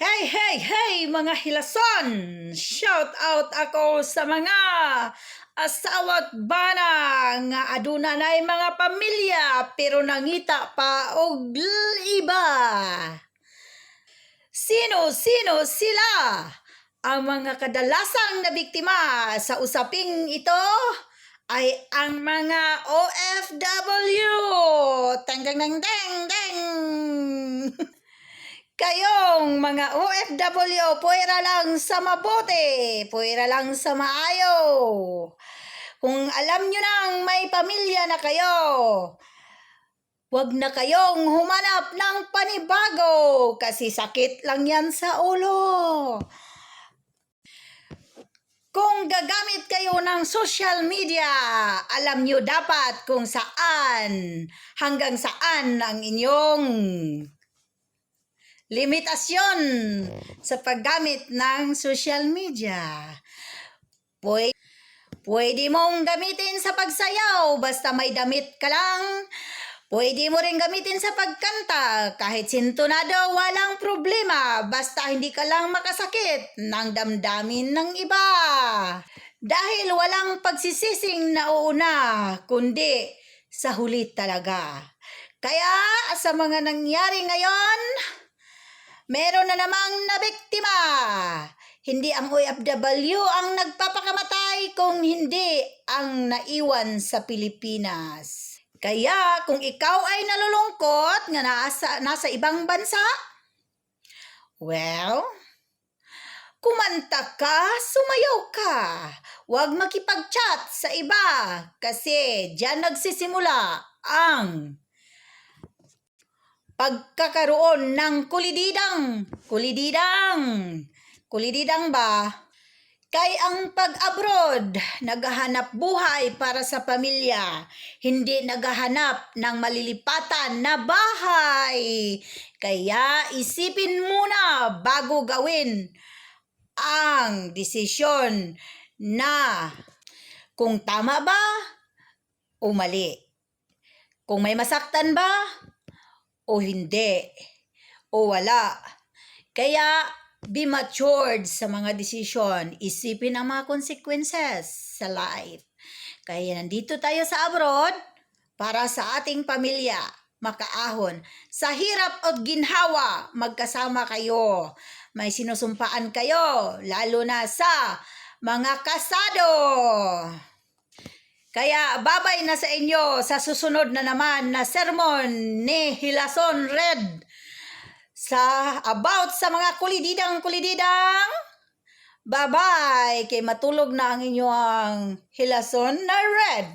Hey, hey, hey, mga hilason! Shout out ako sa mga asawa't bana nga aduna nay mga pamilya pero nangita pa og iba. Sino-sino sila? Ang mga kadalasang nabiktima sa usaping ito ay ang mga OFW. Teng teng teng teng teng. Kayong mga OFW, puwera lang sa mabuti, puwera lang sa maayo. Kung alam nyo nang may pamilya na kayo, Huwag na kayong humanap ng panibago kasi sakit lang yan sa ulo. Kung gagamit kayo ng social media, alam nyo dapat kung saan, hanggang saan ang inyong limitasyon sa paggamit ng social media. Pwede, pwede mong gamitin sa pagsayaw basta may damit ka lang. Pwede mo rin gamitin sa pagkanta kahit sintonado walang problema basta hindi ka lang makasakit ng damdamin ng iba. Dahil walang pagsisising nauuna kundi sa huli talaga. Kaya sa mga nangyari ngayon, meron na namang nabiktima. Hindi ang OFW ang nagpapakamatay kung hindi ang naiwan sa Pilipinas. Kaya kung ikaw ay nalulungkot nga nasa, nasa ibang bansa, well, kumanta ka, sumayaw ka. Huwag makipag-chat sa iba kasi diyan nagsisimula ang pagkakaroon ng kulididang. Kulididang. Kulididang ba? Kay ang pag-abroad, naghahanap buhay para sa pamilya, hindi naghahanap ng malilipatan na bahay. Kaya isipin muna bago gawin ang desisyon na kung tama ba o mali. Kung may masaktan ba o hindi o wala. Kaya be matured sa mga desisyon. Isipin ang mga consequences sa life. Kaya nandito tayo sa abroad para sa ating pamilya makaahon. Sa hirap at ginhawa, magkasama kayo. May sinusumpaan kayo, lalo na sa mga kasado. Kaya babay na sa inyo sa susunod na naman na sermon ni Hilason Red. Sa about sa mga kulididang kulididang bye-bye kay matulog na ang inyong hilason na red